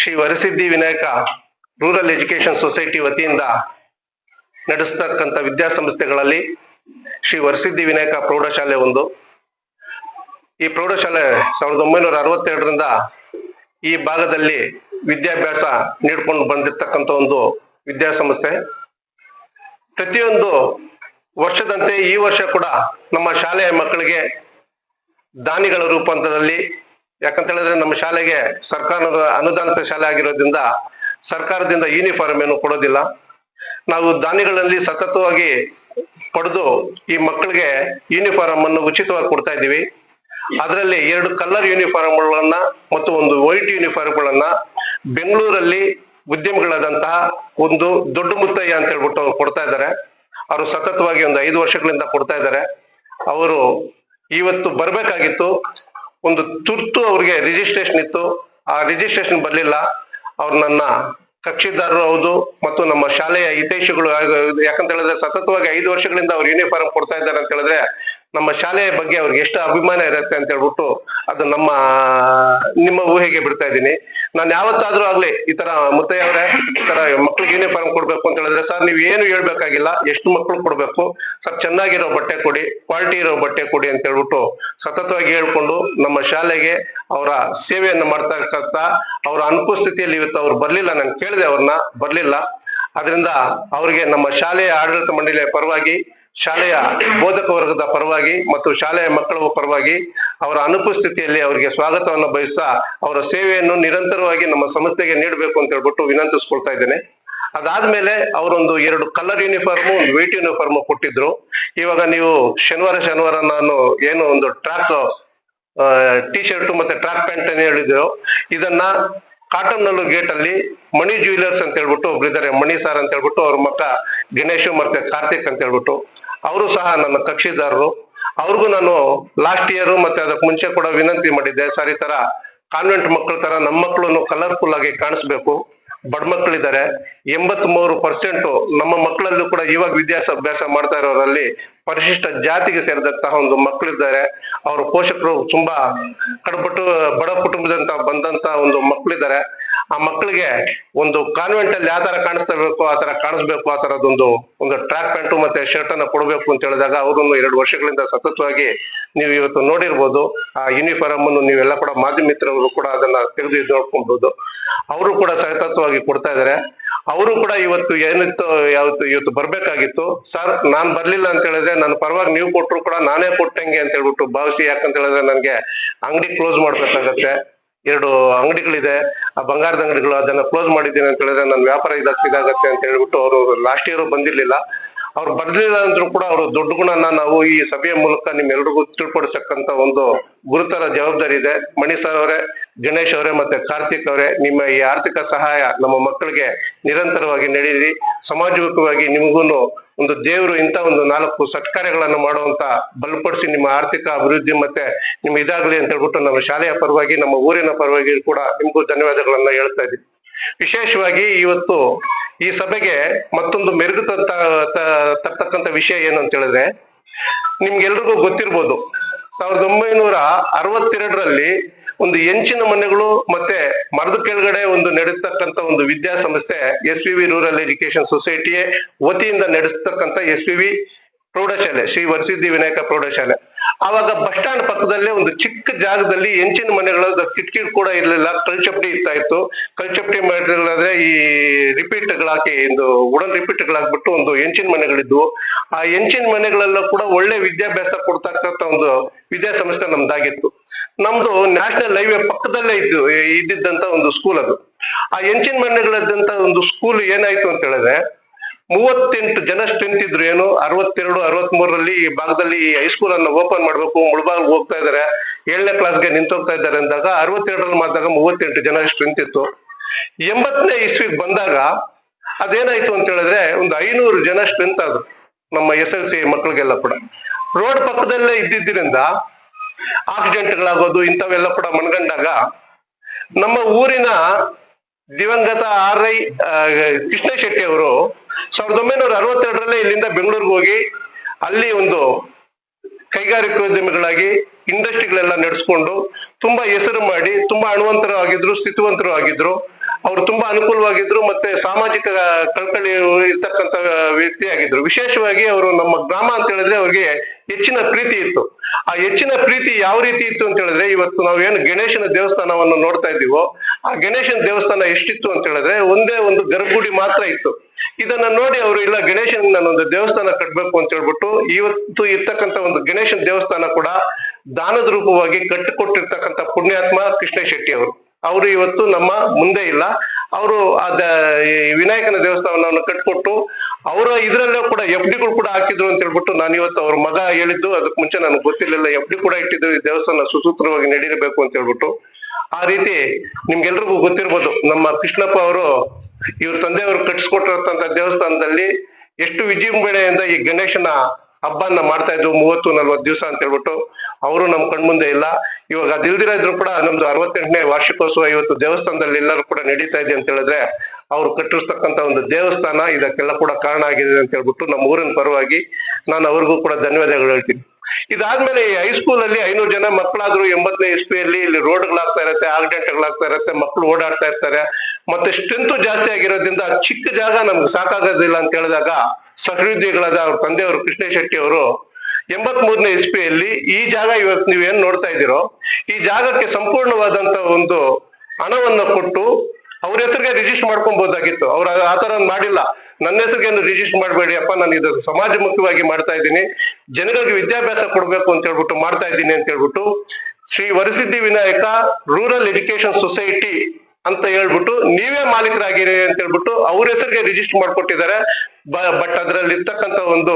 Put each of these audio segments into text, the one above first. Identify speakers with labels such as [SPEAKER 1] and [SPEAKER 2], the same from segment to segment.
[SPEAKER 1] Shri Varasiddhi Vinayaka rural education society ವತಿಯಿಂದ ನಡೆಸ್ತಕ್ಕಂಥ ವಿದ್ಯಾಸಂಸ್ಥೆಗಳಲ್ಲಿ ಶ್ರೀ ವರಸಿದ್ಧಿ ವಿನಾಯಕ ಪ್ರೌಢಶಾಲೆ ಒಂದು. ಈ ಪ್ರೌಢಶಾಲೆ ಸಾವಿರದ ಒಂಬೈನೂರ ಅರವತ್ತೆರಡರಿಂದ ಈ ಭಾಗದಲ್ಲಿ ವಿದ್ಯಾಭ್ಯಾಸ ನೀಡ್ಕೊಂಡು ಬಂದಿರತಕ್ಕಂಥ ಒಂದು ವಿದ್ಯಾಸಂಸ್ಥೆ. ಪ್ರತಿಯೊಂದು ವರ್ಷದಂತೆ ಈ ವರ್ಷ ಕೂಡ ನಮ್ಮ ಶಾಲೆಯ ಮಕ್ಕಳಿಗೆ ದಾನಿಗಳ ರೂಪಾಂತರದಲ್ಲಿ ಯಾಕಂತ ಹೇಳಿದ್ರೆ ನಮ್ಮ ಶಾಲೆಗೆ ಸರ್ಕಾರದ ಅನುದಾನಿತ ಶಾಲೆ ಆಗಿರೋದ್ರಿಂದ ಸರ್ಕಾರದಿಂದ ಯೂನಿಫಾರ್ಮ್ ಏನು ಕೊಡೋದಿಲ್ಲ. ನಾವು ದಾನಿಗಳಲ್ಲಿ ಸತತವಾಗಿ ಪಡೆದು ಈ ಮಕ್ಕಳಿಗೆ ಯೂನಿಫಾರ್ಮ್ ಅನ್ನು ಉಚಿತವಾಗಿ ಕೊಡ್ತಾ ಇದ್ದೀವಿ. ಅದರಲ್ಲಿ ಎರಡು ಕಲರ್ ಯೂನಿಫಾರ್ಮ್ಗಳನ್ನ ಮತ್ತು ಒಂದು ವೈಟ್ ಯೂನಿಫಾರ್ಮ್ಗಳನ್ನ ಬೆಂಗಳೂರಲ್ಲಿ ಉದ್ಯಮಿಗಳಾದಂತಹ ಒಂದು ದೊಡ್ಡ ಮುತ್ತಯ್ಯ ಅಂತ ಹೇಳ್ಬಿಟ್ಟು ಅವ್ರು ಕೊಡ್ತಾ ಇದ್ದಾರೆ. ಅವರು ಸತತವಾಗಿ ಒಂದು ಐದು ವರ್ಷಗಳಿಂದ ಕೊಡ್ತಾ ಇದ್ದಾರೆ. ಅವರು ಇವತ್ತು ಬರ್ಬೇಕಾಗಿತ್ತು. ಒಂದು ತುರ್ತು ಅವ್ರಿಗೆ ರಿಜಿಸ್ಟ್ರೇಷನ್ ಇತ್ತು. ಆ ರಿಜಿಸ್ಟ್ರೇಷನ್ ಬರ್ಲಿಲ್ಲ. ಅವ್ರು ನನ್ನ ಕಕ್ಷಿದಾರರು ಹೌದು ಮತ್ತು ನಮ್ಮ ಶಾಲೆಯ ಹಿತೈಷಿಗಳು ಯಾಕಂತ ಹೇಳಿದ್ರೆ ಸತತವಾಗಿ ಐದು ವರ್ಷಗಳಿಂದ ಅವ್ರು ಯೂನಿಫಾರ್ಮ್ ಕೊಡ್ತಾ ಇದ್ದಾರೆ ಅಂತ ಹೇಳಿದ್ರೆ ನಮ್ಮ ಶಾಲೆಯ ಬಗ್ಗೆ ಅವ್ರಿಗೆ ಎಷ್ಟು ಅಭಿಮಾನ ಇರುತ್ತೆ ಅಂತ ಹೇಳ್ಬಿಟ್ಟು ಅದು ನಮ್ಮ, ನಿಮ್ಮ ಊಹೆಗೆ ಬಿಡ್ತಾ ಇದ್ದೀನಿ. ನಾನು ಯಾವತ್ತಾದ್ರೂ ಆಗ್ಲಿ ಈ ತರ ಮುತ್ತಯ್ಯ ಅವರೇ, ಈ ತರ ಮಕ್ಳಿಗೆ ಯೂನಿಫಾರ್ಮ್ ಕೊಡ್ಬೇಕು ಅಂತ ಹೇಳಿದ್ರೆ ಸರ್, ನೀವು ಏನು ಹೇಳ್ಬೇಕಾಗಿಲ್ಲ, ಎಷ್ಟು ಮಕ್ಳು ಕೊಡ್ಬೇಕು, ಸರ್ ಚೆನ್ನಾಗಿರೋ ಬಟ್ಟೆ ಕೊಡಿ ಕ್ವಾಲಿಟಿ ಇರೋ ಬಟ್ಟೆ ಕೊಡಿ ಅಂತ ಹೇಳ್ಬಿಟ್ಟು ಸತತವಾಗಿ ಹೇಳ್ಕೊಂಡು ನಮ್ಮ ಶಾಲೆಗೆ ಅವರ ಸೇವೆಯನ್ನು ಮಾಡ್ತಾ ಇರ್ತಕ್ಕಂಥ ಅವರ ಅನುಪಸ್ಥಿತಿಯಲ್ಲಿ ಇವತ್ತು ಅವ್ರು ಬರ್ಲಿಲ್ಲ, ನಾನು ಕೇಳಿದೆ ಅವ್ರನ್ನ, ಬರ್ಲಿಲ್ಲ. ಅದರಿಂದ ಅವರಿಗೆ ನಮ್ಮ ಶಾಲೆಯ ಆಡಳಿತ ಮಂಡಳಿಯ ಪರವಾಗಿ ಶಾಲೆಯ ಬೋಧಕ ವರ್ಗದ ಪರವಾಗಿ ಮತ್ತು ಶಾಲೆಯ ಮಕ್ಕಳ ಪರವಾಗಿ ಅವರ ಅನುಪಸ್ಥಿತಿಯಲ್ಲಿ ಅವರಿಗೆ ಸ್ವಾಗತವನ್ನು ಬಯಸ್ತಾ ಅವರ ಸೇವೆಯನ್ನು ನಿರಂತರವಾಗಿ ನಮ್ಮ ಸಂಸ್ಥೆಗೆ ನೀಡಬೇಕು ಅಂತ ಹೇಳ್ಬಿಟ್ಟು ವಿನಂತಿಸ್ಕೊಳ್ತಾ ಇದ್ದೇನೆ. ಅದಾದ್ಮೇಲೆ ಅವರೊಂದು ಎರಡು ಕಲರ್ ಯೂನಿಫಾರ್ಮ್ ಒಂದು ವೈಟ್ ಯೂನಿಫಾರ್ಮ್ ಕೊಟ್ಟಿದ್ರು. ಇವಾಗ ನೀವು ಶನಿವಾರ ಶನಿವಾರ ನಾನು ಏನು ಒಂದು ಟ್ರ್ಯಾಕ್ ಟಿ ಶರ್ಟ್ ಮತ್ತೆ ಟ್ರ್ಯಾಕ್ ಪ್ಯಾಂಟ್ ಅನ್ನು ಹೇಳಿದ್ರು. ಇದನ್ನ ಕಾಟನ್ ನಲ್ಲು ಗೇಟ್ ಅಲ್ಲಿ ಮಣಿ ಜ್ಯುವೆಲರ್ಸ್ ಅಂತ ಹೇಳ್ಬಿಟ್ಟು ಒಬ್ರು ಇದ್ದಾರೆ ಮಣಿ ಸಾರ್ ಅಂತ ಹೇಳ್ಬಿಟ್ಟು ಅವ್ರ ಮಕ್ಕ ಗಣೇಶ್ ಮತ್ತೆ ಕಾರ್ತಿಕ್ ಅಂತ ಹೇಳ್ಬಿಟ್ಟು. ಅವರು ಸಹ ನನ್ನ ಕಕ್ಷಿದಾರರು. ಅವ್ರಿಗೂ ನಾನು ಲಾಸ್ಟ್ ಇಯರ್ ಮತ್ತೆ ಅದಕ್ಕೆ ಮುಂಚೆ ಕೂಡ ವಿನಂತಿ ಮಾಡಿದ್ದೆ, ಸರ್ ಈ ತರ ಕಾನ್ವೆಂಟ್ ಮಕ್ಕಳ ತರ ನಮ್ಮ ಮಕ್ಕಳನ್ನು ಕಲರ್ಫುಲ್ ಆಗಿ ಕಾಣಿಸ್ಬೇಕು. ಬಡ ಮಕ್ಕಳಿದ್ದಾರೆ ಎಂಬತ್ ಮೂರು ಪರ್ಸೆಂಟ್ ನಮ್ಮ ಮಕ್ಕಳಲ್ಲೂ ಕೂಡ ಇವಾಗ ವಿದ್ಯಾಭ್ಯಾಸ ಮಾಡ್ತಾ ಇರೋರಲ್ಲಿ ಪರಿಶಿಷ್ಟ ಜಾತಿಗೆ ಸೇರಿದಂತಹ ಒಂದು ಮಕ್ಕಳಿದ್ದಾರೆ ಅವ್ರ ಪೋಷಕರು ತುಂಬಾ ಕಡಪಟ್ಟು ಬಡ ಕುಟುಂಬದಂತ ಬಂದಂತ ಒಂದು ಮಕ್ಕಳಿದ್ದಾರೆ ಆ ಮಕ್ಕಳಿಗೆ ಒಂದು ಕಾನ್ವೆಂಟ್ ಅಲ್ಲಿ ಯಾವ ತರ ಇರ್ಬೇಕು ಆ ತರ ಕಾಣಿಸ್ಬೇಕು, ಆ ತರದೊಂದು ಒಂದು ಟ್ರ್ಯಾಕ್ ಪ್ಯಾಂಟು ಮತ್ತೆ ಶರ್ಟ್ ಅನ್ನ ಕೊಡಬೇಕು ಅಂತ ಹೇಳಿದಾಗ ಅವರನ್ನು ಎರಡು ವರ್ಷಗಳಿಂದ ಸತತವಾಗಿ ನೀವು ಇವತ್ತು ನೋಡಿರ್ಬೋದು. ಆ ಯೂನಿಫಾರ್ಮ್ ಅನ್ನು ನೀವೆಲ್ಲ ಕೂಡ ಮಾಧ್ಯಮ ಮಿತ್ರರು ಕೂಡ ಅದನ್ನ ತೆಗೆದು ನೋಡ್ಕೊಬಹುದು ಅವರು ಕೂಡ ಸತತವಾಗಿ ಕೊಡ್ತಾ ಇದ್ದಾರೆ. ಅವರು ಕೂಡ ಇವತ್ತು ಏನಿತ್ತು ಯಾವತ್ತು ಇವತ್ತು ಬರ್ಬೇಕಾಗಿತ್ತು. ಸರ್, ನಾನ್ ಬರ್ಲಿಲ್ಲ ಅಂತ ಹೇಳಿದ್ರೆ ನನ್ನ ಪರವಾಗಿ ನೀವು ಕೊಟ್ಟರು ಕೂಡ ನಾನೇ ಕೊಟ್ಟಂಗೆ ಅಂತ ಹೇಳ್ಬಿಟ್ಟು ಭಾವಿಸಿ ಯಾಕಂತ ಹೇಳಿದ್ರೆ ನನಗೆ ಅಂಗಡಿ ಕ್ಲೋಸ್ ಮಾಡ್ಬೇಕಾಗತ್ತೆ. ಎರಡು ಅಂಗಡಿಗಳಿದೆ. ಆ ಬಂಗಾರದ ಅಂಗಡಿಗಳು ಅದನ್ನ ಕ್ಲೋಸ್ ಮಾಡಿದ್ದೀನಿ ಅಂತ ಹೇಳಿದ್ರೆ ನನ್ನ ವ್ಯಾಪಾರ ಇದಾಗ ಇದಾಗತ್ತೆ ಅಂತ ಹೇಳ್ಬಿಟ್ಟು ಅವರು ಲಾಸ್ಟ್ ಇಯರ್ ಬಂದಿರ್ಲಿಲ್ಲ. ಅವ್ರು ಬರ್ಲಿಲ್ಲ ಅಂದ್ರೂ ಕೂಡ ಅವರು ದೊಡ್ಡ ಗುಣನ ನಾವು ಈ ಸಭೆಯ ಮೂಲಕ ನಿಮ್ಮೆಲ್ರಿಗೂ ತಿಳ್ಕೊಡ್ಸಕ್ಕಂತ ಒಂದು ಗುರುತರ ಜವಾಬ್ದಾರಿ ಇದೆ. ಮಣಿ ಸರ್ ಅವರೇ, ಗಣೇಶ್ ಅವರೇ ಮತ್ತೆ ಕಾರ್ತಿಕ್ ಅವರೇ, ನಿಮ್ಮ ಈ ಆರ್ಥಿಕ ಸಹಾಯ ನಮ್ಮ ಮಕ್ಕಳಿಗೆ ನಿರಂತರವಾಗಿ ನಡೆಯಿರಿ ಸಮಾಜಮುಖವಾಗಿ ನಿಮಗೂನು ಒಂದು ದೇವರು ಇಂತ ಒಂದು ನಾಲ್ಕು ಸತ್ಕಾರ್ಯಗಳನ್ನು ಮಾಡುವಂತ ಬಲಪಡಿಸಿ ನಿಮ್ಮ ಆರ್ಥಿಕ ಅಭಿವೃದ್ಧಿ ಮತ್ತೆ ನಿಮ್ಮ ಇದಾಗಲಿ ಅಂತ ಹೇಳ್ಬಿಟ್ಟು ನಮ್ಮ ಶಾಲೆಯ ಪರವಾಗಿ, ನಮ್ಮ ಊರಿನ ಪರವಾಗಿ ಕೂಡ ನಿಮಗೂ ಧನ್ಯವಾದಗಳನ್ನ ಹೇಳ್ತಾ ಇದ್ದೀನಿ. ವಿಶೇಷವಾಗಿ ಇವತ್ತು ಈ ಸಭೆಗೆ ಮತ್ತೊಂದು ಮೆರುಗು ತರ್ತಕ್ಕಂತ ವಿಷಯ ಏನು ಅಂತ ಹೇಳಿದ್ರೆ, ನಿಮ್ಗೆಲ್ರಿಗೂ ಗೊತ್ತಿರ್ಬೋದು, ಸಾವಿರದ ಒಂಬೈನೂರ ಅರವತ್ತೆರಡರಲ್ಲಿ ಒಂದು ಹೆಂಚಿನ ಮನೆಗಳು ಮತ್ತೆ ಮರದ ಕೆಳಗಡೆ ಒಂದು ನಡೆಸ್ತಕ್ಕಂತ ಒಂದು ವಿದ್ಯಾಸಂಸ್ಥೆ S P V rural education ಸೊಸೈಟಿಯೇ ವತಿಯಿಂದ ನಡೆಸ್ತಕ್ಕಂತ ಎಸ್ ಪಿ ವಿ ಪ್ರೌಢಶಾಲೆ, ಶ್ರೀ ವರಸಿದ್ಧಿ ವಿನಾಯಕ ಪ್ರೌಢಶಾಲೆ. ಆವಾಗ ಬಸ್ ಸ್ಟ್ಯಾಂಡ್ ಪಕ್ಕದಲ್ಲೇ ಒಂದು ಚಿಕ್ಕ ಜಾಗದಲ್ಲಿ ಹೆಂಚಿನ ಮನೆಗಳ ಕಿಟಕಿ ಕೂಡ ಇರಲಿಲ್ಲ ಕಳ್ಚಪ್ಟಿ ಇರ್ತಾ ಇತ್ತು. ಕಲ್ಚಪ್ಟಿ ಮಾಡಿದ್ರೆ ಈ ರಿಪೀಟ್ಗಳಾಕಿ, ಒಂದು ಉಡನ್ ರಿಪೀಟ್ಗಳಾಗ್ಬಿಟ್ಟು ಒಂದು ಹೆಂಚಿನ ಮನೆಗಳಿದ್ವು. ಆ ಹೆಂಚಿನ ಮನೆಗಳೆಲ್ಲ ಕೂಡ ಒಳ್ಳೆ ವಿದ್ಯಾಭ್ಯಾಸ ಕೊಡ್ತಕ್ಕಂಥ ಒಂದು ವಿದ್ಯಾಸಂಸ್ಥೆ ನಮ್ದಾಗಿತ್ತು. ನಮ್ದು ನ್ಯಾಷನಲ್ ಹೈವೇ ಪಕ್ಕದಲ್ಲೇ ಇದ್ದು ಇದ್ದಿದ್ದಂತ ಒಂದು ಸ್ಕೂಲ್ ಅದು. ಆ ಎಂಚಿನ ಮನೆಗಳದ್ದಂತ ಒಂದು ಸ್ಕೂಲ್ ಏನಾಯ್ತು ಅಂತ ಹೇಳಿದ್ರೆ, ಮೂವತ್ತೆಂಟು ಜನ ಸ್ಟ್ರೆಂತ್ ಇದ್ರು ಏನು, ಅರವತ್ತೆರಡು ಅರವತ್ ಮೂರರಲ್ಲಿ ಈ ಭಾಗದಲ್ಲಿ ಹೈಸ್ಕೂಲ್ ಅನ್ನು ಓಪನ್ ಮಾಡ್ಬೇಕು, ಮುಳಬಾಗ್ ಹೋಗ್ತಾ ಇದಾರೆ, ಏಳನೇ ಕ್ಲಾಸ್ಗೆ ನಿಂತೋಗ್ತಾ ಇದ್ದಾರೆ ಅಂದಾಗ ಅರವತ್ತೆರಡರಲ್ಲಿ ಮಾಡಿದಾಗ ಮೂವತ್ತೆಂಟು ಜನ ಸ್ಟ್ರೆಂತ್ ಇತ್ತು. ಎಂಬತ್ತನೇ ಇಸ್ವಿಗೆ ಬಂದಾಗ ಅದೇನಾಯ್ತು ಅಂತ ಹೇಳಿದ್ರೆ ಒಂದು ಐನೂರು ಜನ ಸ್ಟ್ರೆಂತ್ ಆದ್ರು, ನಮ್ಮ ಎಸ್ ಎಲ್ ಸಿ ಮಕ್ಕಳಿಗೆಲ್ಲ ಕೂಡ. ರೋಡ್ ಪಕ್ಕದಲ್ಲೇ ಇದ್ದಿದ್ದರಿಂದ ಆಕ್ಸಿಡೆಂಟ್ಗಳಾಗೋದು, ಇಂಥವೆಲ್ಲ ಕೂಡ ಮನಗಂಡಾಗ ನಮ್ಮ ಊರಿನ ದಿವಂಗತ ಆರ್ ಐ ಕೃಷ್ಣ ಶೆಟ್ಟಿ ಅವರು ಸಾವಿರದ ಒಂಬೈನೂರ ಅರವತ್ತೆರಡರಲ್ಲೇ ಇಲ್ಲಿಂದ ಬೆಂಗಳೂರಿಗೆ ಹೋಗಿ ಅಲ್ಲಿ ಒಂದು ಕೈಗಾರಿಕೋದ್ಯಮಿಗಳಾಗಿ ಇಂಡಸ್ಟ್ರಿಗಳೆಲ್ಲ ನಡೆಸ್ಕೊಂಡು ತುಂಬಾ ಹೆಸರು ಮಾಡಿ, ತುಂಬಾ ಹಣವಂತರು ಆಗಿದ್ರು ಸ್ಥಿತಿವಂತರು ಆಗಿದ್ರು. ಅವರು ತುಂಬಾ ಅನುಕೂಲವಾಗಿದ್ರು ಮತ್ತೆ ಸಾಮಾಜಿಕ ಕಳಕಳಿ ಇರ್ತಕ್ಕಂತ ವ್ಯಕ್ತಿಯಾಗಿದ್ರು. ವಿಶೇಷವಾಗಿ ಅವರು ನಮ್ಮ ಗ್ರಾಮ ಅಂತ ಹೇಳಿದ್ರೆ ಅವ್ರಿಗೆ ಹೆಚ್ಚಿನ ಪ್ರೀತಿ ಇತ್ತು. ಆ ಹೆಚ್ಚಿನ ಪ್ರೀತಿ ಯಾವ ರೀತಿ ಇತ್ತು ಅಂತ ಹೇಳಿದ್ರೆ ಇವತ್ತು ನಾವು ಏನು ಗಣೇಶನ ದೇವಸ್ಥಾನವನ್ನು ನೋಡ್ತಾ ಇದ್ದೀವೋ, ಆ ಗಣೇಶನ ದೇವಸ್ಥಾನ ಎಷ್ಟಿತ್ತು ಅಂತ ಹೇಳಿದ್ರೆ ಒಂದೇ ಒಂದು ಗರ್ಭಗುಡಿ ಮಾತ್ರ ಇತ್ತು. ಇದನ್ನ ನೋಡಿ ಅವರು ಇಲ್ಲ ಗಣೇಶನ್ ಒಂದು ದೇವಸ್ಥಾನ ಕಟ್ಟಬೇಕು ಅಂತ ಹೇಳ್ಬಿಟ್ಟು ಇವತ್ತು ಇರ್ತಕ್ಕಂತ ಒಂದು ಗಣೇಶನ ದೇವಸ್ಥಾನ ಕೂಡ ದಾನದ ರೂಪವಾಗಿ ಕಟ್ಟಿಕೊಟ್ಟಿರ್ತಕ್ಕಂಥ ಪುಣ್ಯಾತ್ಮ ಕೃಷ್ಣ ಶೆಟ್ಟಿ ಅವರು. ಅವರು ಇವತ್ತು ನಮ್ಮ ಮುಂದೆ ಇಲ್ಲ. ಅವರು ಅದ ವಿನಾಯಕನ ದೇವಸ್ಥಾನವನ್ನು ಕಟ್ಕೊಟ್ಟು ಅವರ ಇದ್ರಲ್ಲೂ ಕೂಡ ಎಫ್ ಡಿಗಳು ಕೂಡ ಹಾಕಿದ್ರು ಅಂತ ಹೇಳ್ಬಿಟ್ಟು ನಾನು ಇವತ್ತು ಅವ್ರ ಮಗ ಹೇಳಿದ್ದು, ಅದಕ್ಕೆ ಮುಂಚೆ ನನಗೆ ಗೊತ್ತಿರಲಿಲ್ಲ ಎಫ್ ಡಿ ಕೂಡ ಇಟ್ಟಿದ್ರು, ಈ ದೇವಸ್ಥಾನ ಸುಸೂತ್ರವಾಗಿ ನಡೀರಬೇಕು ಅಂತ ಹೇಳ್ಬಿಟ್ಟು. ಆ ರೀತಿ ನಿಮ್ಗೆಲ್ರಿಗೂ ಗೊತ್ತಿರ್ಬೋದು, ನಮ್ಮ ಕೃಷ್ಣಪ್ಪ ಅವರು ಇವ್ರ ತಂದೆಯವರು ಕಟ್ಸ್ಕೊಟ್ಟಿರ್ತಂತ ದೇವಸ್ಥಾನದಲ್ಲಿ ಎಷ್ಟು ವಿಜೃಂಭಣೆಯಿಂದ ಈ ಗಣೇಶನ ಹಬ್ಬನ ಮಾಡ್ತಾ ಇದ್ವು, ಮೂವತ್ತು, ನಲ್ವತ್ತು ದಿವಸ ಅಂತ ಹೇಳ್ಬಿಟ್ಟು ಅವರು ನಮ್ ಕಣ್ಮುಂದೆ ಇಲ್ಲ. ಇವಾಗ ಅದಿಲ್ದಿರ ಇದ್ರು ಕೂಡ ನಮ್ದು ಅರವತ್ತೆಂಟನೇ ವಾರ್ಷಿಕೋತ್ಸವ ಇವತ್ತು ದೇವಸ್ಥಾನದಲ್ಲಿ ಎಲ್ಲರೂ ಕೂಡ ನಡೀತಾ ಇದೆ ಅಂತ ಹೇಳಿದ್ರೆ ಅವ್ರು ಕಟ್ಟಿರ್ತಕ್ಕಂತ ಒಂದು ದೇವಸ್ಥಾನ ಇದಕ್ಕೆಲ್ಲ ಕೂಡ ಕಾರಣ ಆಗಿದೆ ಅಂತ ಹೇಳ್ಬಿಟ್ಟು ನಮ್ಮ ಊರಿನ ಪರವಾಗಿ ನಾನು ಅವ್ರಿಗೂ ಕೂಡ ಧನ್ಯವಾದಗಳು ಹೇಳ್ತೀನಿ. ಇದಾದ್ಮೇಲೆ ಹೈಸ್ಕೂಲ್ ಅಲ್ಲಿ ಐನೂರು ಜನ ಮಕ್ಕಳಾದ್ರು ಎಂಬತ್ತನೇ ಇಸ್ವಿಯಲ್ಲಿ ಇಲ್ಲಿ ರೋಡ್ಗಳಾಗ್ತಾ ಇರತ್ತೆ ಆಕ್ಸಿಡೆಂಟ್ಗಳಾಗ್ತಾ ಇರತ್ತೆ ಮಕ್ಕಳು ಓಡಾಡ್ತಾ ಇರ್ತಾರೆ. ಮತ್ತೆ ಸ್ಟ್ರೆಂತ್ ಜಾಸ್ತಿ ಆಗಿರೋದ್ರಿಂದ ಚಿಕ್ಕ ಜಾಗ ನಮ್ಗೆ ಸಾಕಾಗೋದಿಲ್ಲ ಅಂತ ಹೇಳಿದಾಗ ಸಹೃದಯಗಳಾದ ಅವ್ರ ತಂದೆಯವರು ಕೃಷ್ಣ ಶೆಟ್ಟಿ ಅವರು ಎಂಬತ್ ಮೂರನೇ ಇಸ್ವಿಯಲ್ಲಿ ಈ ಜಾಗ ಇವತ್ತು ನೀವೇನ್ ನೋಡ್ತಾ ಇದ್ದೀರೋ, ಈ ಜಾಗಕ್ಕೆ ಸಂಪೂರ್ಣವಾದಂತ ಒಂದು ಹಣವನ್ನು ಕೊಟ್ಟು ಅವ್ರ ಹೆಸರಿಗೆ ರಿಜಿಸ್ಟರ್ ಮಾಡ್ಕೊಬಹುದಾಗಿತ್ತು ಅವ್ರ ಆ ತರ ಮಾಡಿಲ್ಲ. ನನ್ನ ಹೆಸರಿಗೆ ರಿಜಿಸ್ಟರ್ ಮಾಡಬೇಡಿ ಅಪ್ಪ, ನಾನು ಇದು ಸಮಾಜಮುಖವಾಗಿ ಮಾಡ್ತಾ ಇದ್ದೀನಿ. ಜನಗಳಿಗೆ ವಿದ್ಯಾಭ್ಯಾಸ ಕೊಡಬೇಕು ಅಂತ ಹೇಳ್ಬಿಟ್ಟು ಮಾಡ್ತಾ ಇದ್ದೀನಿ ಅಂತ ಹೇಳ್ಬಿಟ್ಟು Shri Varasiddhi Vinayaka rural education society ಅಂತ ಹೇಳ್ಬಿಟ್ಟು ನೀವೇ ಮಾಲೀಕರಾಗಿರಿ ಅಂತ ಹೇಳ್ಬಿಟ್ಟು ಅವ್ರ ಹೆಸರಿಗೆ ರಿಜಿಸ್ಟರ್ ಮಾಡ್ಕೊಟ್ಟಿದ್ದಾರೆ. ಬಟ್ ಅದರಲ್ಲಿ ಇರ್ತಕ್ಕಂತ ಒಂದು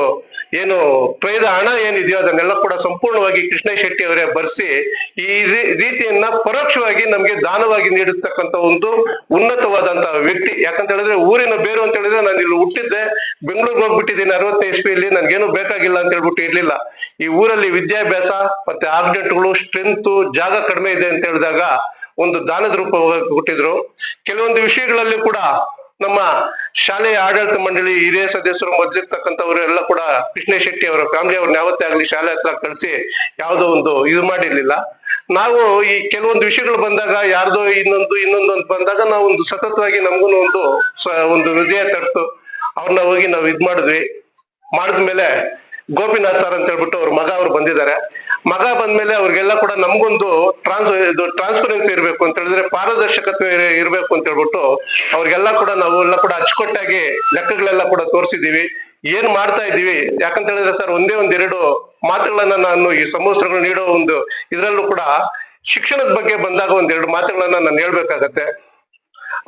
[SPEAKER 1] ಏನು ಪ್ರೇದ ಹಣ ಏನಿದೆಯೋ ಅದನ್ನೆಲ್ಲ ಕೂಡ ಸಂಪೂರ್ಣವಾಗಿ ಕೃಷ್ಣ ಶೆಟ್ಟಿ ಅವರೇ ಬರೆಸಿ ಈ ರೀತಿಯನ್ನ ಪರೋಕ್ಷವಾಗಿ ನಮ್ಗೆ ದಾನವಾಗಿ ನೀಡತಕ್ಕಂತ ಒಂದು ಉನ್ನತವಾದಂತಹ ವ್ಯಕ್ತಿ. ಯಾಕಂತ ಹೇಳಿದ್ರೆ ಊರಿನ ಬೇರು ಅಂತ ಹೇಳಿದ್ರೆ ನಾನು ಇಲ್ಲಿ ಹುಟ್ಟಿದ್ದೆ. ಬೆಂಗಳೂರಿಗೆ ಹೋಗ್ಬಿಟ್ಟಿದ್ದೀನಿ ಅರವತ್ತನೇ ಇಸ್ವಿಯಲ್ಲಿ. ನನ್ಗೇನು ಬೇಕಾಗಿಲ್ಲ ಅಂತ ಹೇಳ್ಬಿಟ್ಟು ಇರ್ಲಿಲ್ಲ. ಈ ಊರಲ್ಲಿ ವಿದ್ಯಾಭ್ಯಾಸ ಮತ್ತೆ ಆಬ್ಜೆಕ್ಟ್ಗಳು ಸ್ಟ್ರೆಂತ್ ಜಾಗ ಕಡಿಮೆ ಇದೆ ಅಂತ ಹೇಳಿದಾಗ ಒಂದು ದಾನದ ರೂಪ ಕೊಟ್ಟಿದ್ರು. ಕೆಲವೊಂದು ವಿಷಯಗಳಲ್ಲಿ ಕೂಡ ನಮ್ಮ ಶಾಲೆಯ ಆಡಳಿತ ಮಂಡಳಿ ಹಿರಿಯ ಸದಸ್ಯರು ಮೊದಲಿರ್ತಕ್ಕಂಥವ್ರು ಎಲ್ಲ ಕೂಡ ಕೃಷ್ಣ ಶೆಟ್ಟಿ ಅವರ, ಫ್ಯಾಮಿಲಿ ಅವ್ರನ್ನ ಯಾವತ್ತೇ ಆಗ್ಲಿ ಶಾಲೆ ಹತ್ರ ಕಳಿಸಿ ಯಾವುದೋ ಒಂದು ಇದು ಮಾಡಿರ್ಲಿಲ್ಲ. ನಾವು ಈ ಕೆಲವೊಂದು ವಿಷಯಗಳು ಬಂದಾಗ, ಯಾರ್ದೋ ಇನ್ನೊಂದು ಇನ್ನೊಂದು ಅಂತ ಬಂದಾಗ ನಾವು ಒಂದು ಸತತವಾಗಿ ನಮಗೂ ಒಂದು ಒಂದು ಹೃದಯ ತರ್ತು ಅವ್ರನ್ನ ಹೋಗಿ ನಾವು ಇದ್ ಮಾಡಿದ್ವಿ. ಮಾಡಿದ್ಮೇಲೆ ಗೋಪಿನಾಥ್ ಸರ್ ಅಂತ ಹೇಳ್ಬಿಟ್ಟು ಅವ್ರ ಮಗ ಅವ್ರು ಬಂದಿದ್ದಾರೆ. ಮಗ ಬಂದ್ಮೇಲೆ ಅವ್ರಿಗೆಲ್ಲ ಕೂಡ ನಮ್ಗೊಂದು ಟ್ರಾನ್ಸ್ ಇದು ಟ್ರಾನ್ಸ್ಪರೆನ್ಸಿ ಇರಬೇಕು ಅಂತ ಹೇಳಿದ್ರೆ ಪಾರದರ್ಶಕತೆ ಇರಬೇಕು ಅಂತ ಹೇಳ್ಬಿಟ್ಟು ಅವ್ರಿಗೆಲ್ಲ ಕೂಡ ನಾವು ಎಲ್ಲ ಕೂಡ ಅಚ್ಚುಕಟ್ಟಾಗಿ ಲೆಕ್ಕಗಳೆಲ್ಲ ಕೂಡ ತೋರಿಸಿದೀವಿ ಏನ್ ಮಾಡ್ತಾ ಇದೀವಿ ಯಾಕಂತ ಹೇಳಿದ್ರೆ ಸರ್, ಒಂದೇ ಒಂದೆರಡು ಮಾತುಗಳನ್ನ ನಾನು ಈ ಸಮವಸ್ತ್ರಗಳು ನೀಡೋ ಒಂದು ಇದರಲ್ಲೂ ಕೂಡ ಶಿಕ್ಷಣದ ಬಗ್ಗೆ ಬಂದಾಗ ಒಂದೆರಡು ಮಾತುಗಳನ್ನ ನಾನು ಹೇಳ್ಬೇಕಾಗತ್ತೆ.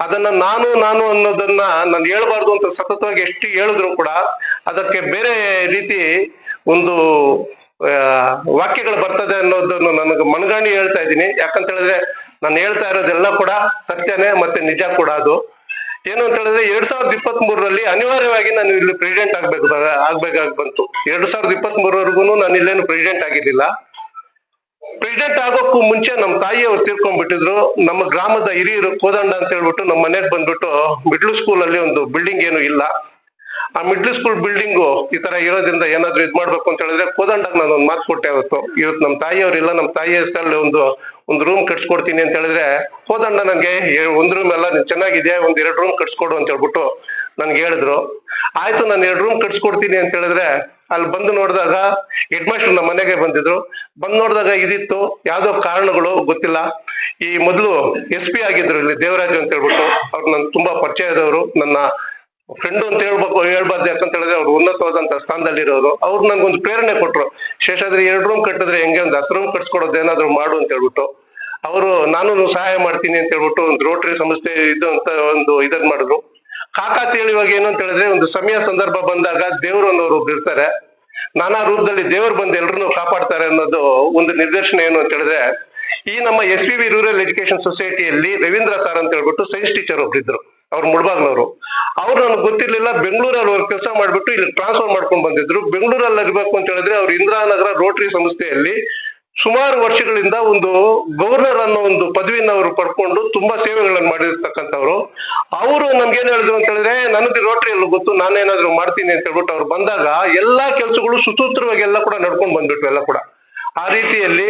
[SPEAKER 1] ಅದನ್ನ ನಾನು ನಾನು ಅನ್ನೋದನ್ನ ನಾನು ಹೇಳ್ಬಾರ್ದು ಅಂತ ಸತತವಾಗಿ ಎಷ್ಟು ಹೇಳಿದ್ರು ಕೂಡ ಅದಕ್ಕೆ ಬೇರೆ ರೀತಿ ಒಂದು ವಾಕ್ಯಗಳು ಬರ್ತದೆ ಅನ್ನೋದನ್ನು ನನಗೆ ಮನಗಾಣಿ ಹೇಳ್ತಾ ಇದ್ದೀನಿ. ಯಾಕಂತ ಹೇಳಿದ್ರೆ ನಾನು ಹೇಳ್ತಾ ಇರೋದೆಲ್ಲ ಕೂಡ ಸತ್ಯನೇ ಮತ್ತೆ ನಿಜ ಕೂಡ ಅದು. ಏನು ಅಂತ ಹೇಳಿದ್ರೆ ಎರಡ್ ಸಾವಿರದ ಇಪ್ಪತ್ತ್ ಮೂರರಲ್ಲಿ ಅನಿವಾರ್ಯವಾಗಿ ನಾನು ಇಲ್ಲಿ ಪ್ರೆಸಿಡೆಂಟ್ ಆಗ್ಬೇಕು ಆಗ್ಬೇಕಾಗಿ ಬಂತು. ಎರಡ್ ಸಾವಿರದ ಇಪ್ಪತ್ತ್ ಮೂರವರೆಗೂ ನಾನು ಇಲ್ಲೇನು ಪ್ರೆಸಿಡೆಂಟ್ ಆಗಿದ್ದಿಲ್ಲ. ಪ್ರೆಸಿಡೆಂಟ್ ಆಗೋಕ್ಕೂ ಮುಂಚೆ ನಮ್ಮ ತಾಯಿಯವರು ತೀರ್ಕೊಂಡ್ಬಿಟ್ಟಿದ್ರು. ನಮ್ಮ ಗ್ರಾಮದ ಹಿರಿಯರು ಕೋದಂಡ ಅಂತ ಹೇಳ್ಬಿಟ್ಟು ನಮ್ಮ ಮನೆಗೆ ಬಂದ್ಬಿಟ್ಟು, ಮಿಡ್ಲ್ ಸ್ಕೂಲ್ ಅಲ್ಲಿ ಒಂದು ಬಿಲ್ಡಿಂಗ್ ಏನು ಇಲ್ಲ. ಆ ಮಿಡ್ಲ್ ಸ್ಕೂಲ್ ಬಿಲ್ಡಿಂಗು ಈ ತರ ಇರೋದ್ರಿಂದ ಏನಾದ್ರು ಇದ್ ಮಾಡ್ಬೇಕು ಅಂತ ಹೇಳಿದ್ರೆ ಕೋದಂಡಾಗ ನಾನು ಒಂದು ಮಾತು ಕೊಟ್ಟೆ ಅವತ್ತು. ಇವತ್ತು ನಮ್ಮ ತಾಯಿಯವರಿಲ್ಲ ನಮ್ಮ ತಾಯಿ ಹೆಸರಲ್ಲಿ ಒಂದು ಒಂದು ರೂಮ್ ಕಟ್ಸ್ಕೊಡ್ತೀನಿ ಅಂತ ಹೇಳಿದ್ರೆ ಕೋದಂಡ ನನಗೆ ಒಂದ್ ರೂಮ್ ಎಲ್ಲ ಚೆನ್ನಾಗಿದೆ ಒಂದ್ ಎರಡು ರೂಮ್ ಕಟ್ಸ್ಕೊಡು ಅಂತ ಹೇಳ್ಬಿಟ್ಟು ನನ್ಗೆ ಹೇಳಿದ್ರು. ಆಯ್ತು, ನಾನು ಎರಡು ರೂಮ್ ಕಟ್ಸ್ಕೊಡ್ತೀನಿ ಅಂತ ಹೇಳಿದ್ರೆ ಅಲ್ಲಿ ಬಂದು ನೋಡಿದಾಗ ಹೆಡ್ ಮಾಸ್ಟರ್ ನಮ್ಮ ಮನೆಗೆ ಬಂದಿದ್ರು. ಬಂದ್ ನೋಡಿದಾಗ ಇದಿತ್ತು, ಯಾವ್ದೋ ಕಾರಣಗಳು ಗೊತ್ತಿಲ್ಲ. ಈ ಮೊದಲು ಎಸ್ ಪಿ ಆಗಿದ್ರು ಇಲ್ಲಿ ದೇವರಾಜು ಅಂತ ಹೇಳ್ಬಿಟ್ಟು, ಅವ್ರು ನನ್ ತುಂಬಾ ಪರಿಚಯದವರು, ನನ್ನ ಫ್ರೆಂಡ್ ಅಂತ ಹೇಳ್ಬೇಕು, ಹೇಳ್ಬಾರ್ದು ಯಾಕಂತ ಹೇಳಿದ್ರೆ ಅವ್ರು ಉನ್ನತವಾದಂತ ಸ್ಥಾನದಲ್ಲಿರೋರು, ಅವ್ರು ನನ್ಗೊಂದು ಪ್ರೇರಣೆ ಕೊಟ್ರು. ಶೇಷಾದ್ರಿ ಎರಡು ರೂಮ್ ಕಟ್ಟಿದ್ರೆ ಹೆಂಗೆ ಒಂದು ಹತ್ತು ರೂಮ್ ಕಟ್ಸ್ಕೊಡೋದು ಏನಾದ್ರು ಮಾಡು ಅಂತ ಹೇಳ್ಬಿಟ್ಟು, ಅವರು ನಾನು ಸಹಾಯ ಮಾಡ್ತೀನಿ ಅಂತ ಹೇಳ್ಬಿಟ್ಟು ಒಂದು ರೋಟರಿ ಸಂಸ್ಥೆ ಇದು ಅಂತ ಒಂದು ಇದನ್ ಮಾಡಿದ್ರು. ಕಾಕಾತಿ ಇವಾಗ ಏನು ಅಂತ ಹೇಳಿದ್ರೆ ಒಂದು ಸಮಯ ಸಂದರ್ಭ ಬಂದಾಗ ದೇವರು ಅನ್ನೋರು ಇರ್ತಾರೆ. ನಾನಾ ರೂಪದಲ್ಲಿ ದೇವರು ಬಂದು ಎಲ್ರನ್ನೂ ಕಾಪಾಡ್ತಾರೆ ಅನ್ನೋದು ಒಂದು ನಿರ್ದೇಶನ ಏನು ಅಂತ ಹೇಳಿದ್ರೆ, ಈ ನಮ್ಮ S P V rural education ಸೊಸೈಟಿಯಲ್ಲಿ Ravindra sir ಅಂತ ಹೇಳ್ಬಿಟ್ಟು ಸೈನ್ಸ್ ಟೀಚರ್ ಒಬ್ರಿದ್ರು ಅವ್ರು ಮುಳಬಾಗ್ನವ್ರು. ಅವ್ರು ನನಗೆ ಗೊತ್ತಿರ್ಲಿಲ್ಲ, ಬೆಂಗಳೂರಲ್ಲಿ ಅವ್ರು ಕೆಲಸ ಮಾಡ್ಬಿಟ್ಟು ಇಲ್ಲಿ ಟ್ರಾನ್ಸ್ಫರ್ ಮಾಡ್ಕೊಂಡು ಬಂದಿದ್ರು. ಬೆಂಗಳೂರಲ್ಲಿ ಇರಬೇಕು ಅಂತ ಹೇಳಿದ್ರೆ ಅವ್ರು ಇಂದಿರಾನಗರ ರೋಟರಿ ಸಂಸ್ಥೆಯಲ್ಲಿ ಸುಮಾರು ವರ್ಷಗಳಿಂದ ಒಂದು ಗವರ್ನರ್ ಅನ್ನೋ ಒಂದು ಪದವಿನ ಅವರು ಪಡ್ಕೊಂಡು ತುಂಬಾ ಸೇವೆಗಳನ್ನು ಮಾಡಿರ್ತಕ್ಕಂಥವ್ರು. ಅವರು ನಮ್ಗೇನ್ ಹೇಳಿದ್ರು ಅಂತ ಹೇಳಿದ್ರೆ, ನನಗೆ ರೋಟರಿ ಎಲ್ಲ ಗೊತ್ತು, ನಾನೇನಾದ್ರು ಮಾಡ್ತೀನಿ ಅಂತ ಹೇಳ್ಬಿಟ್ಟು ಅವ್ರು ಬಂದಾಗ ಎಲ್ಲಾ ಕೆಲಸಗಳು ಸುಸೂತ್ರವಾಗಿ ಎಲ್ಲ ಕೂಡ ನಡ್ಕೊಂಡು ಬಂದ್ಬಿಟ್ವು ಎಲ್ಲ ಕೂಡ. ಆ ರೀತಿಯಲ್ಲಿ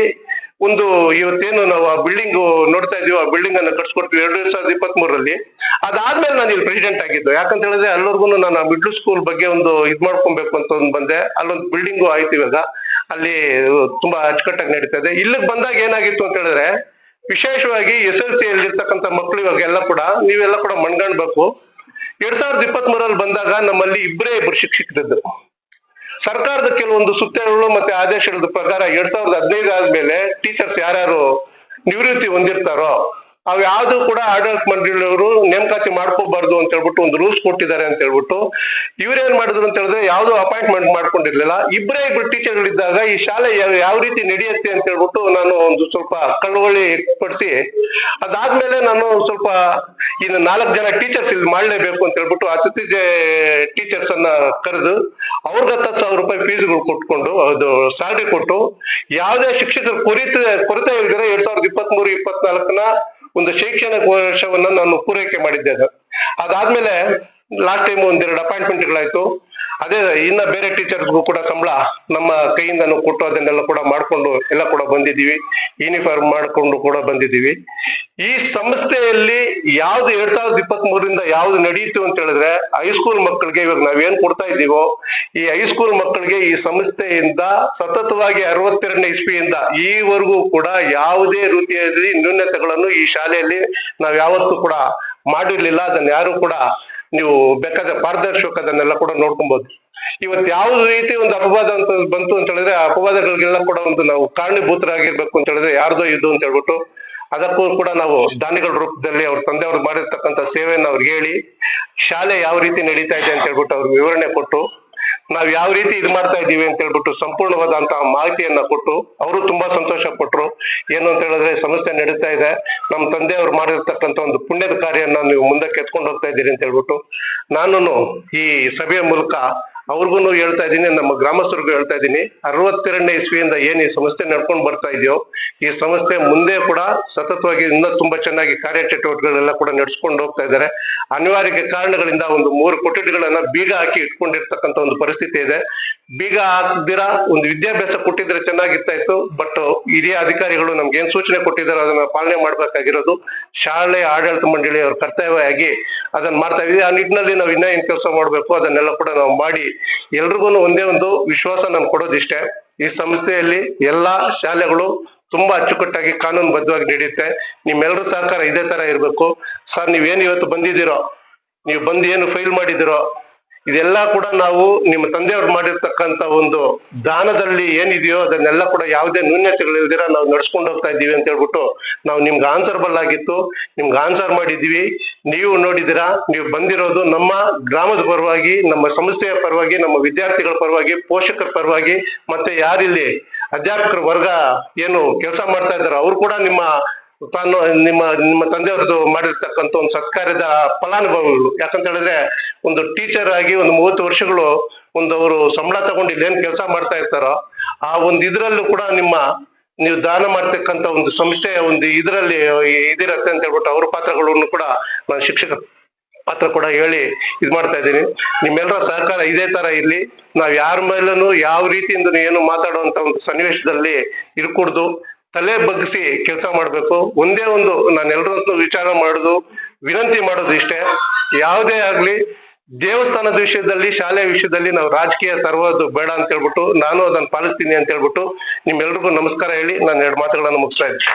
[SPEAKER 1] ಒಂದು ಇವತ್ತೇನು ನಾವು ಆ ಬಿಲ್ಡಿಂಗ್ ನೋಡ್ತಾ ಇದೀವಿ, ಆ ಬಿಲ್ಡಿಂಗ್ ಅನ್ನ ಕಟ್ಸ್ಕೊಡ್ತೀವಿ ಎರಡು ಸಾವಿರದ ಇಪ್ಪತ್ತ್ ಮೂರರಲ್ಲಿ ಅದಾದ್ಮೇಲೆ ನಾನು ಇಲ್ಲಿ ಪ್ರೆಸಿಡೆಂಟ್ ಆಗಿದ್ದು. ಯಾಕಂತ ಹೇಳಿದ್ರೆ ಅಲ್ಲವರೆಗೂ ನಾನು ಮಿಡ್ಲ್ ಸ್ಕೂಲ್ ಬಗ್ಗೆ ಒಂದು ಇದ್ ಮಾಡ್ಕೊಬೇಕು ಅಂತ ಒಂದು ಬಂದೆ. ಅಲ್ಲೊಂದು ಬಿಲ್ಡಿಂಗು ಆಯ್ತು ಇವಾಗ. ಅಲ್ಲಿ ತುಂಬಾ ಅಚ್ಚುಕಟ್ಟಾಗಿ ನಡೀತಾ ಇದೆ. ಇಲ್ಲಿಗೆ ಬಂದಾಗ ಏನಾಗಿತ್ತು ಅಂತ ಹೇಳಿದ್ರೆ, ವಿಶೇಷವಾಗಿ ಎಸ್ ಎಲ್ ಸಿ ಇರ್ತಕ್ಕಂಥ ಮಕ್ಳು ಇವಾಗ ಎಲ್ಲ ಕೂಡ, ನೀವೆಲ್ಲ ಕೂಡ ಮಣ್ಗಾಣ್ಬೇಕು. ಎರಡ್ ಸಾವಿರದ ಇಪ್ಪತ್ತ್ ಮೂರಲ್ಲಿ ಬಂದಾಗ ನಮ್ಮಲ್ಲಿ ಇಬ್ಬರೇ ಇಬ್ರು ಶಿಕ್ಷಕರಿದ್ದು. ಸರ್ಕಾರದ ಕೆಲವೊಂದು ಸುತ್ತೋಲೆಗಳು ಮತ್ತೆ ಆದೇಶಗಳ ಪ್ರಕಾರ ಎರಡ್ ಸಾವಿರದ ಹದಿನೈದು ಆದ್ಮೇಲೆ ಟೀಚರ್ಸ್ ಯಾರ್ಯಾರು ನಿವೃತ್ತಿ ಹೊಂದಿರ್ತಾರೋ ಅವ್ ಯಾವ್ದು ಕೂಡ ಆಡಳಿತ ಮಂಡಳಿಯವರು ನೇಮಕಾತಿ ಮಾಡ್ಕೋಬಾರ್ದು ಅಂತ ಹೇಳ್ಬಿಟ್ಟು ಒಂದು ರೂಲ್ಸ್ ಕೊಟ್ಟಿದ್ದಾರೆ ಅಂತ ಹೇಳ್ಬಿಟ್ಟು ಇವ್ರೇನ್ ಮಾಡಿದ್ರು ಅಂತ ಹೇಳಿದ್ರೆ ಯಾವ್ದು ಅಪಾಯಿಂಟ್ಮೆಂಟ್ ಮಾಡ್ಕೊಂಡಿರ್ಲಿಲ್ಲ. ಇಬ್ಬರೇ ಇಬ್ರು ಇದ್ದಾಗ ಈ ಶಾಲೆ ಯಾವ- ರೀತಿ ನಡೆಯುತ್ತೆ ಅಂತ ಹೇಳ್ಬಿಟ್ಟು ನಾನು ಒಂದು ಸ್ವಲ್ಪ ಕಳವಳಿ ಪಡಿಸಿ ಅದಾದ್ಮೇಲೆ ನಾನು ಸ್ವಲ್ಪ ಇನ್ನು ನಾಲ್ಕು ಜನ ಟೀಚರ್ಸ್ ಇಲ್ಲಿ ಮಾಡಲೇಬೇಕು ಅಂತ ಹೇಳ್ಬಿಟ್ಟು ಅತಿಥಿ ಟೀಚರ್ಸ್ ಅನ್ನ ಕರೆದು ಅವ್ರಿಗೆ ಹತ್ತು ಸಾವಿರ ರೂಪಾಯಿ ಫೀಸ್ಗಳು ಕೊಟ್ಕೊಂಡು ಅದು ಸ್ಯಾಲ್ರಿ ಕೊಟ್ಟು ಯಾವುದೇ ಶಿಕ್ಷಕರ ಕೊರತೆ ಕೊರತೆ ಇಲ್ದಿರ ಎರಡ್ ಸಾವಿರದ ಇಪ್ಪತ್ತ್ ಮೂರು ಇಪ್ಪತ್ನಾಲ್ಕನ ಒಂದು ಶೈಕ್ಷಣಿಕ ವರ್ಷವನ್ನ ನಾನು ಪೂರೈಕೆ ಮಾಡಿದ್ದೇನೆ. ಅದಾದ್ಮೇಲೆ ಲಾಸ್ಟ್ ಟೈಮ್ ಒಂದೆರಡು ಅಪಾಯಿಂಟ್ಮೆಂಟ್ಗಳಾಯ್ತು ಅದೇ, ಇನ್ನ ಬೇರೆ ಟೀಚರ್ಸ್ಗೂ ಕೂಡ ಸಂಬಳ ನಮ್ಮ ಕೈಯಿಂದನೂ ಕೊಟ್ಟು ಅದನ್ನೆಲ್ಲ ಕೂಡ ಮಾಡ್ಕೊಂಡು ಎಲ್ಲ ಕೂಡ ಬಂದಿದ್ದೀವಿ. ಯೂನಿಫಾರ್ಮ್ ಮಾಡ್ಕೊಂಡು ಕೂಡ ಬಂದಿದ್ದೀವಿ. ಈ ಸಂಸ್ಥೆಯಲ್ಲಿ ಯಾವ್ದು ಎರಡ್ ಸಾವಿರದ ಇಪ್ಪತ್ತ್ ಮೂರರಿಂದ ಯಾವ್ದು ನಡೆಯಿತು ಅಂತ ಹೇಳಿದ್ರೆ ಹೈಸ್ಕೂಲ್ ಮಕ್ಕಳಿಗೆ ಇವಾಗ ನಾವೇನ್ ಕೊಡ್ತಾ ಇದ್ದೀವೋ, ಈ ಹೈಸ್ಕೂಲ್ ಮಕ್ಕಳಿಗೆ ಈ ಸಂಸ್ಥೆಯಿಂದ ಸತತವಾಗಿ ಅರವತ್ತೆರಡನೇ ಇಸ್ವಿಯಿಂದ ಈವರೆಗೂ ಕೂಡ ಯಾವುದೇ ರೀತಿಯಲ್ಲಿ ನ್ಯೂನತೆಗಳನ್ನು ಈ ಶಾಲೆಯಲ್ಲಿ ನಾವ್ ಯಾವತ್ತೂ ಕೂಡ ಮಾಡಿರ್ಲಿಲ್ಲ. ಅದನ್ನ ಯಾರು ಕೂಡ ನೀವು ಬೇಕಾದ ಪಾರದರ್ಶಕದನ್ನೆಲ್ಲ ಕೂಡ ನೋಡ್ಕೊಬಹುದು ಇವತ್ತು ಯಾವ ರೀತಿ ಒಂದು ಅಪವಾದ ಅಂತ ಬಂತು ಅಂತ ಹೇಳಿದ್ರೆ, ಆ ಅಪವಾದಗಳಿಗೆಲ್ಲ ಕೂಡ ಒಂದು ನಾವು ಕಾರಣೀಭೂತರಾಗಿರ್ಬೇಕು ಅಂತ ಹೇಳಿದ್ರೆ ಯಾರ್ದೋ ಇದು ಅಂತ ಹೇಳ್ಬಿಟ್ಟು ಅದಕ್ಕೂ ಕೂಡ ನಾವು ದಾನಿಗಳ ರೂಪದಲ್ಲಿ ಅವ್ರ ತಂದೆಯವ್ರು ಮಾಡಿರ್ತಕ್ಕಂಥ ಸೇವೆಯನ್ನು ಅವ್ರಿಗೆ ಹೇಳಿ, ಶಾಲೆ ಯಾವ ರೀತಿ ನಡೀತಾ ಇದೆ ಅಂತ ಹೇಳ್ಬಿಟ್ಟು ಅವ್ರಿಗೆ ವಿವರಣೆ ಕೊಟ್ಟು ನಾವ್ ಯಾವ ರೀತಿ ಇದು ಮಾಡ್ತಾ ಇದ್ದೀವಿ ಅಂತ ಹೇಳ್ಬಿಟ್ಟು ಸಂಪೂರ್ಣವಾದಂತಹ ಮಾಹಿತಿಯನ್ನ ಕೊಟ್ಟು ಅವರು ತುಂಬಾ ಸಂತೋಷ ಪಟ್ರು. ಏನು ಅಂತ ಹೇಳಿದ್ರೆ ಸಮಸ್ಯೆ ನಡೀತಾ ಇದೆ. ನಮ್ಮ ತಂದೆಯವರು ಮಾಡಿರ್ತಕ್ಕಂಥ ಒಂದು ಪುಣ್ಯದ ಕಾರ್ಯನ ನೀವು ಮುಂದಕ್ಕೆ ಎತ್ಕೊಂಡು ಹೋಗ್ತಾ ಇದ್ದೀರಿ ಅಂತ ಹೇಳ್ಬಿಟ್ಟು ನಾನು ಈ ಸಭೆಯ ಮೂಲಕ ಅವ್ರಿಗೂ ಹೇಳ್ತಾ ಇದ್ದೀನಿ, ನಮ್ಮ ಗ್ರಾಮಸ್ಥರಿಗೂ ಹೇಳ್ತಾ ಇದ್ದೀನಿ, ಅರವತ್ತೆರಡನೇ ಇಸ್ವಿಯಿಂದ ಏನ್ ಈ ಸಂಸ್ಥೆ ನಡ್ಕೊಂಡು ಬರ್ತಾ ಇದೆಯೋ, ಈ ಸಂಸ್ಥೆ ಮುಂದೆ ಕೂಡ ಸತತವಾಗಿ ಇನ್ನೂ ತುಂಬಾ ಚೆನ್ನಾಗಿ ಕಾರ್ಯಚಟುವಟಿಕೆಗಳೆಲ್ಲ ಕೂಡ ನಡೆಸ್ಕೊಂಡು ಹೋಗ್ತಾ ಇದ್ದಾರೆ. ಅನಿವಾರ್ಯ ಕಾರಣಗಳಿಂದ ಒಂದು ಮೂರು ಕೊಠಡಿಗಳನ್ನ ಬೀಗ ಹಾಕಿ ಇಟ್ಕೊಂಡಿರ್ತಕ್ಕಂಥ ಒಂದು ಪರಿಸ್ಥಿತಿ ಇದೆ. ಬೀಗ ಹಾಕ್ದಿರ, ಒಂದು ವಿದ್ಯಾಭ್ಯಾಸ ಕೊಟ್ಟಿದ್ರೆ ಚೆನ್ನಾಗಿರ್ತಾ ಇತ್ತು ಬಟ್ ಹಿರಿಯ ಅಧಿಕಾರಿಗಳು ನಮ್ಗೆ ಏನ್ ಸೂಚನೆ ಕೊಟ್ಟಿದ್ದಾರೆ ಅದನ್ನ ಪಾಲನೆ ಮಾಡ್ಬೇಕಾಗಿರೋದು ಶಾಲೆ ಆಡಳಿತ ಮಂಡಳಿ ಅವ್ರ ಕರ್ತವ್ಯವಾಗಿ ಅದನ್ನ ಮಾಡ್ತಾ ಇದೀವಿ ಆ ನಿಟ್ಟಿನಲ್ಲಿ ನಾವು ಇನ್ನ ಏನ್ ಕೆಲಸ ಮಾಡ್ಬೇಕು ಅದನ್ನೆಲ್ಲ ಕೂಡ ನಾವು ಮಾಡಿ ಎಲ್ರಿಗೂ ಒಂದೇ ಒಂದು ವಿಶ್ವಾಸ ನಮ್ಗೆ ಕೊಡೋದಿಷ್ಟೇ. ಈ ಸಂಸ್ಥೆಯಲ್ಲಿ ಎಲ್ಲಾ ಶಾಲೆಗಳು ತುಂಬಾ ಅಚ್ಚುಕಟ್ಟಾಗಿ ಕಾನೂನು ಬದ್ಧವಾಗಿ ನಡೆಯುತ್ತೆ. ನಿಮ್ಮೆಲ್ಲರ ಸಹಕಾರ ಇದೇ ತರ ಇರ್ಬೇಕು. ಸರ್ ನೀವೇನ್ ಇವತ್ತು ಬಂದಿದ್ದೀರೋ, ನೀವು ಬಂದು ಏನು ಫೈಲ್ ಮಾಡಿದಿರೋ ಇದೆಲ್ಲ ಕೂಡ ನಾವು ನಿಮ್ಮ ತಂದೆಯವ್ರು ಮಾಡಿರ್ತಕ್ಕಂತ ಒಂದು ದಾನದಲ್ಲಿ ಏನಿದೆಯೋ ಅದನ್ನೆಲ್ಲ ಕೂಡ ಯಾವುದೇ ನ್ಯೂನ್ಯತೆಗಳಿಲ್ದಿರ ನಾವು ನಡ್ಸ್ಕೊಂಡು ಹೋಗ್ತಾ ಇದ್ದೀವಿ ಅಂತ ಹೇಳ್ಬಿಟ್ಟು ನಾವು ನಿಮ್ಗೆ ಆನ್ಸರ್ಬಲ್ ಆಗಿತ್ತು. ನಿಮ್ಗೆ ಆನ್ಸರ್ ಮಾಡಿದ್ದೀವಿ. ನೀವು ನೋಡಿದಿರಾ ನೀವು ಬಂದಿರೋದು ನಮ್ಮ ಗ್ರಾಮದ ಪರವಾಗಿ, ನಮ್ಮ ಸಂಸ್ಥೆಯ ಪರವಾಗಿ, ನಮ್ಮ ವಿದ್ಯಾರ್ಥಿಗಳ ಪರವಾಗಿ, ಪೋಷಕರ ಪರವಾಗಿ, ಮತ್ತೆ ಯಾರಿಲ್ಲಿ ಅಧ್ಯಾಪಕರ ವರ್ಗ ಏನು ಕೆಲಸ ಮಾಡ್ತಾ ಇದ್ದಾರೋ ಅವ್ರು ಕೂಡ ನಿಮ್ಮ ತಾನು ನಿಮ್ಮ ನಿಮ್ಮ ತಂದೆಯವ್ರದ್ದು ಮಾಡಿರ್ತಕ್ಕಂಥ ಒಂದು ಸತ್ಕಾರ್ಯದ ಫಲಾನುಭವಿಗಳು. ಯಾಕಂತ ಹೇಳಿದ್ರೆ, ಒಂದು ಟೀಚರ್ ಆಗಿ ಒಂದು ಮೂವತ್ತು ವರ್ಷಗಳು ಒಂದು ಅವರು ಸಂಬಳ ತಗೊಂಡು ಇಲ್ಲೇನ್ ಕೆಲಸ ಮಾಡ್ತಾ ಇರ್ತಾರೋ, ಆ ಒಂದು ಇದ್ರಲ್ಲೂ ಕೂಡ ನಿಮ್ಮ, ನೀವು ದಾನ ಮಾಡ್ತಕ್ಕಂತ ಒಂದು ಸಂಸ್ಥೆಯ ಒಂದು ಇದರಲ್ಲಿ ಇದಿರತ್ತೆ ಅಂತ ಹೇಳ್ಬಿಟ್ಟು ಅವ್ರ ಪಾತ್ರಗಳನ್ನು ಕೂಡ ನಾನು ಶಿಕ್ಷಕ ಪಾತ್ರ ಕೂಡ ಹೇಳಿ ಇದು ಮಾಡ್ತಾ ಇದ್ದೀನಿ. ನಿಮ್ಮೆಲ್ಲರ ಸಹಕಾರ ಇದೇ ತರ ಇಲ್ಲಿ ನಾವು ಯಾರ ಮೇಲೂ ಯಾವ ರೀತಿಯಿಂದ ಏನು ಮಾತಾಡುವಂತ ಒಂದು ಸನ್ನಿವೇಶದಲ್ಲಿ ಇರ್ಕೂಡ್ದು. ತಲೆ ಬಗ್ಗಿಸಿ ಕೆಲಸ ಮಾಡಬೇಕು. ಒಂದೇ ಒಂದು ನಾನು ಎಲ್ಲರದ್ದು ವಿಚಾರ ಮಾಡೋದು, ವಿನಂತಿ ಮಾಡೋದು ಇಷ್ಟೇ. ಯಾವುದೇ ಆಗ್ಲಿ, ದೇವಸ್ಥಾನದ ವಿಷಯದಲ್ಲಿ ಶಾಲೆ ವಿಷಯದಲ್ಲಿ ನಾವು ರಾಜಕೀಯ ತರುವುದು ಬೇಡ ಅಂತ ಹೇಳ್ಬಿಟ್ಟು, ನಾನು ಅದನ್ನ ಪಾಲಿಸ್ತೀನಿ ಅಂತ ಹೇಳ್ಬಿಟ್ಟು ನಿಮ್ಮೆಲ್ರಿಗೂ ನಮಸ್ಕಾರ ಹೇಳಿ ನಾನು ಎರಡು ಮಾತುಗಳನ್ನು ಮುಗಿಸ್ತಾ ಇದ್ದೀನಿ.